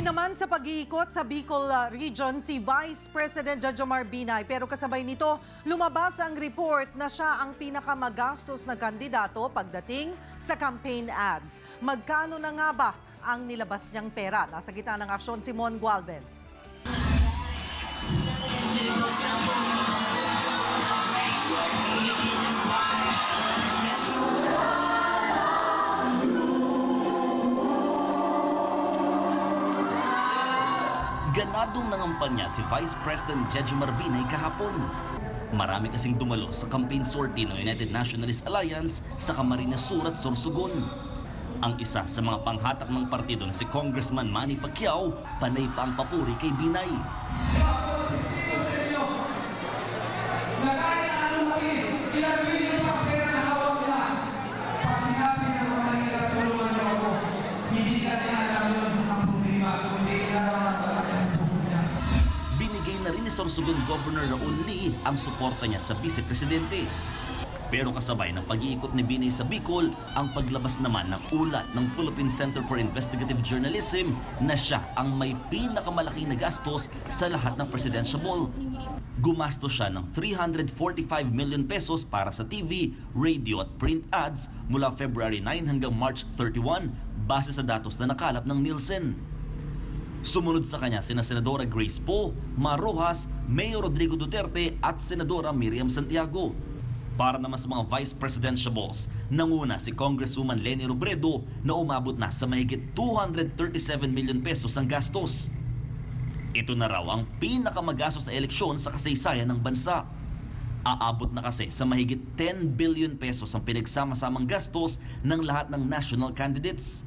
naman sa pag-iikot sa Bicol uh, region si Vice President Jajomar Binay pero kasabay nito lumabas ang report na siya ang pinakamagastos na kandidato pagdating sa campaign ads. Magkano na nga ba ang nilabas niyang pera? Nasa gitna ng aksyon si Mon Gualvez. Ganadong nangampanya si Vice President Jeju Marbinay kahapon. Marami kasing dumalo sa campaign sortie ng United Nationalist Alliance sa Camarines Sur at Sorsogon. Ang isa sa mga panghatak ng partido na si Congressman Manny Pacquiao, panay pa ang papuri kay Binay. Ni Sorsogon Governor Raul Lee ang suporta niya sa Vice Presidente. Pero kasabay ng pag-iikot ni Binay sa Bicol, ang paglabas naman ng ulat ng Philippine Center for Investigative Journalism na siya ang may pinakamalaki na gastos sa lahat ng presidential ball. Gumastos siya ng 345 million pesos para sa TV, radio at print ads mula February 9 hanggang March 31 base sa datos na nakalap ng Nielsen. Sumunod sa kanya sina Senadora Grace Poe, Mar Rojas, Mayor Rodrigo Duterte at Senadora Miriam Santiago. Para naman sa mga vice presidentiables, nanguna si Congresswoman Leni Robredo na umabot na sa mahigit 237 million pesos ang gastos. Ito na raw ang pinakamagastos na eleksyon sa kasaysayan ng bansa. Aabot na kasi sa mahigit 10 billion pesos ang pinagsama-samang gastos ng lahat ng national candidates.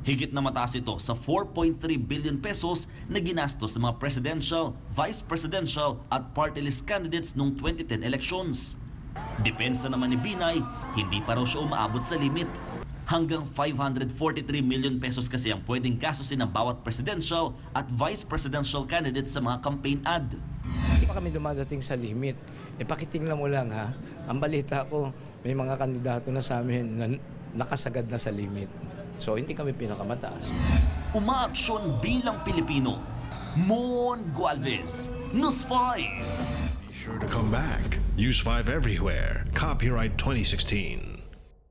Higit na mataas ito sa 4.3 billion pesos na ginastos ng mga presidential, vice presidential at party list candidates noong 2010 elections. Depensa naman ni Binay, hindi pa raw siya umaabot sa limit. Hanggang 543 million pesos kasi ang pwedeng gastusin ng bawat presidential at vice presidential candidate sa mga campaign ad. Hindi pa kami dumadating sa limit. E pakitingnan mo lang ha, ang balita ko, may mga kandidato na sa amin na nakasagad na sa limit. So hindi kami pinakamataas. Umaaksyon bilang Pilipino. Mon Gualvez, News 5. Be sure to come back. Use 5 everywhere. Copyright 2016.